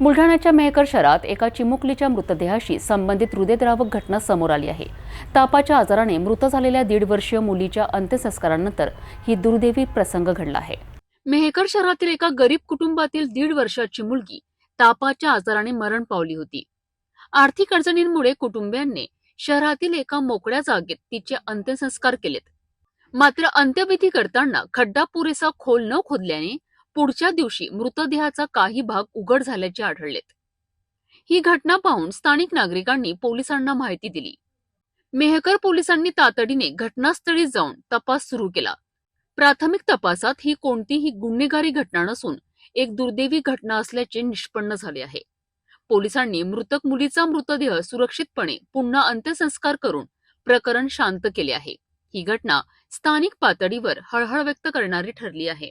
बुलढाण्याच्या मेहकर शहरात एका चिमुकलीच्या मृतदेहाशी संबंधित हृदयद्रावक घटना समोर आली आहे. तापाच्या आजाराने मृत झालेल्या दीड वर्षीय मुलीच्या अंत्यसंस्कारानंतर ही दुर्दैवी प्रसंग घडला आहे. मेहकर शहरातील एका गरीब कुटुंबातील दीड वर्षाची मुलगी तापाच्या आजाराने मरण पावली होती. आर्थिक अडचणींमुळे कुटुंबियांनी शहरातील एका मोकळ्या जागेत तिचे अंत्यसंस्कार केलेत. मात्र अंत्यविधी करताना खड्डा पुरेसा खोल न खोदल्याने पुढच्या दिवशी मृतदेहाचा काही भाग उघड झाल्याचे आढळलेत. ही घटना पाहून स्थानिक नागरिकांनी पोलिसांना माहिती दिली. मेहकर पोलिसांनी तातडीने घटनास्थळी जाऊन तपास सुरू केला. प्राथमिक तपासात ही कोणतीही गुन्हेगारी घटना नसून एक दुर्दैवी घटना असल्याचे निष्पन्न झाले आहे. पोलिसांनी मृतक मुलीचा मृतदेह सुरक्षितपणे पुन्हा अंत्यसंस्कार करून प्रकरण शांत केले आहे. ही घटना स्थानिक पातळीवर हळहळ व्यक्त करणारी ठरली आहे.